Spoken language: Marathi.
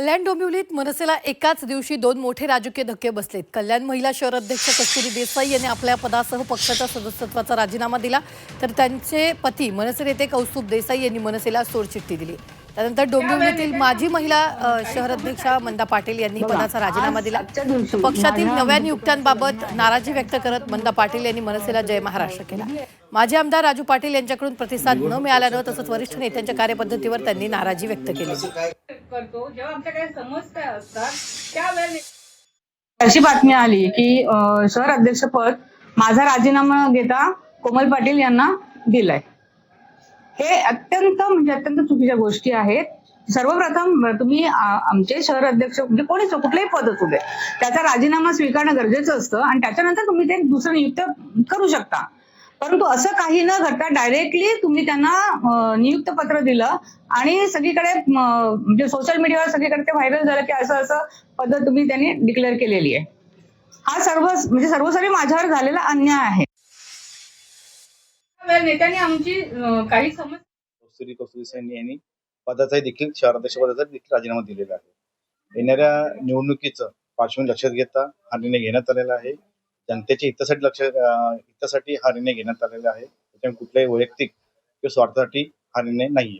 कल्याण डोंबिवलीत मनसेला एकाच दिवशी दोन मोठे राजकीय धक्के बसलेत. कल्याण महिला शहर अध्यक्ष कस्तुरी देसाई यांनी आपल्या पदासह पक्षाच्या सदस्यत्वाचा राजीनामा दिला. तर त्यांचे पती मनसे नेते कौस्तुभ देसाई यांनी मनसेला सोडचिठ्ठी दिली. त्यानंतर डोंबिवलीतील माजी महिला शहर अध्यक्षा मंदा पाटील यांनी पदाचा राजीनामा दिला. पक्षातील नव्या नियुक्त्यांबाबत नाराजी व्यक्त करत मंदा पाटील यांनी मनसेला जय महाराष्ट्र केला. माजी आमदार राजू पाटील यांच्याकडून प्रतिसाद न मिळाल्यानं तसंच वरिष्ठ नेत्यांच्या कार्यपद्धतीवर त्यांनी नाराजी व्यक्त केली. करतो. जेव्हा आमच्याकडे समस्या असतात त्यावेळेस अशी बातमी आली की शहर शहर अध्यक्षपद माझा राजीनामा घेता कोमल पाटील यांना दिलाय. हे अत्यंत म्हणजे अत्यंत चुकीच्या गोष्टी आहेत. सर्वप्रथम तुम्ही आमचे शहर अध्यक्ष म्हणजे कोणीच कुठलेही पद असू दे त्याचा राजीनामा स्वीकारणं गरजेचं असतं आणि त्याच्यानंतर तुम्ही ते दुसरं नियुक्त करू शकता. परंतु असं काही न घडता डायरेक्टली तुम्ही त्यांना नियुक्त पत्र दिलं आणि सगळीकडे म्हणजे सोशल मीडियावर सगळीकडे ते व्हायरल झालं की असं असं पद्धत तुम्ही त्यांनी डिक्लेअर केलेली आहे. हा सर्व म्हणजे सर्वसारी माझ्यावर झालेला अन्याय आहे. नेत्यांनी आमची काही कस्तुरी सैनी यांनी पदाचाही देखील शहराध्यक्ष पदाचा देखील राजीनामा दिलेला आहे. येणाऱ्या निवडणुकीचं पार्श्वभूमी लक्षात घेता हा निर्णय घेण्यात आलेला आहे. जनतेच्या हितासाठी लक्ष हितासाठी हा निर्णय घेण्यात आलेला आहे. त्याच्यामुळे कुठल्याही वैयक्तिक किंवा स्वार्थासाठी हा निर्णय नाहीये.